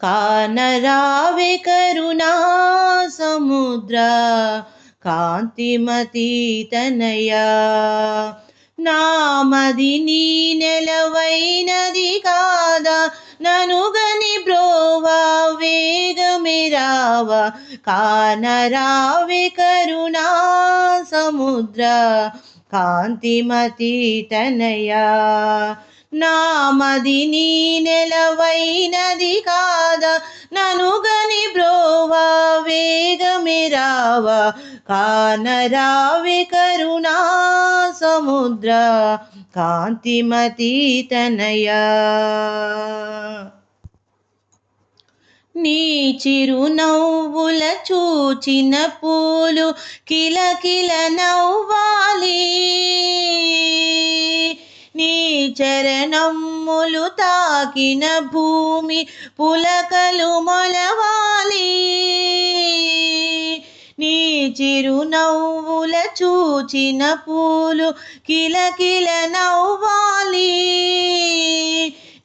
కానరావే కరుణా సముద్ర కాంతిమతి తనయా నామది నీ నెలవైనది కాదా? ననుగని బ్రోవా వేగమిరావ కానరావి కరుణా సముద్ర కాంతిమతి తనయా నామది నీ నెలవైనది కాదా? ననుగని బ్రోవా వేగమిరావా కానరావి కరుణా సముద్ర కాంతిమతి తనయా నీ చిరునవ్వుల చూచిన పూలు కిలకిల నవ్వాలి. నీ చరణములు తాకిన భూమి పులకలు మొలవాలి. నీ చిరునవ్వుల చూచిన పూలు కిలకిల నవ్వాలి.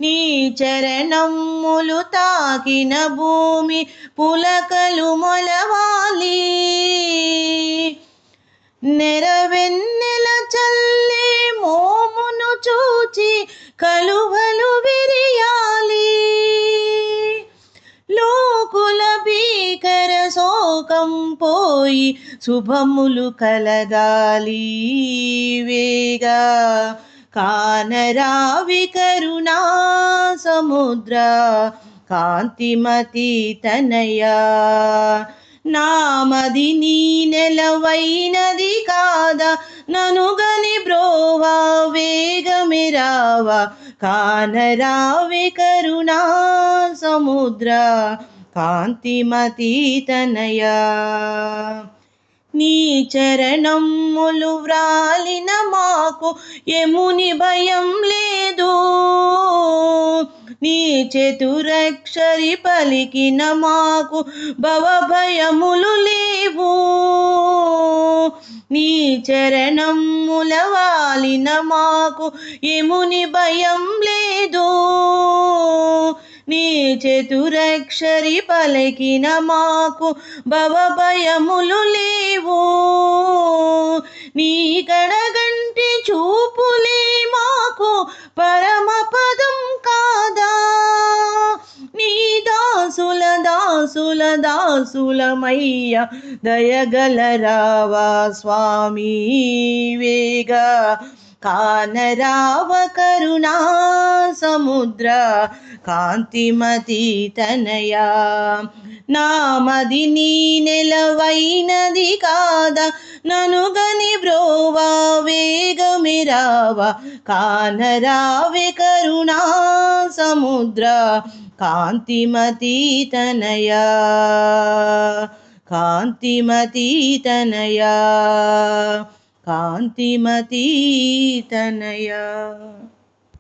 నీ చరణములు తాకిన భూమి పులకలు మొల లోకం పోయి శుభములు కలగాలి వేగా. కానరావి కరుణా సముద్ర కాంతిమతి తనయా. నామది నీ నెలవైనది కాదా ననుగని బ్రోవా వేగమిరావా కానరావి కరుణా సముద్ర కాంతిమతీతనయా. నీ చరణములు వ్రాలిన మాకు ఎముని భయం లేదు. నీ చతురక్షరి పలికిన మాకు భవ భయములు లేవు. నీ చరణముల వాలిన మాకు ఎముని భయం లేదు. చతురక్షరి పలికిన మాకు భవభయములు లేవు. నీ కడగంటి చూపులే మాకు పరమ పదం కాదా? నీ దాసుల దాసుల దాసులమయ్య దయగల రావా స్వామి వేగా. కానరావ కరుణా సముద్ర కాంతిమతి తనయా నామది నీ నెలవైనది కాదా ననుగని బ్రోవా వేగమిరావ కానరావే కరుణా సముద్ర కాంతిమతి తనయా కాంతిమతి తనయా కాంతిమతీ తనయా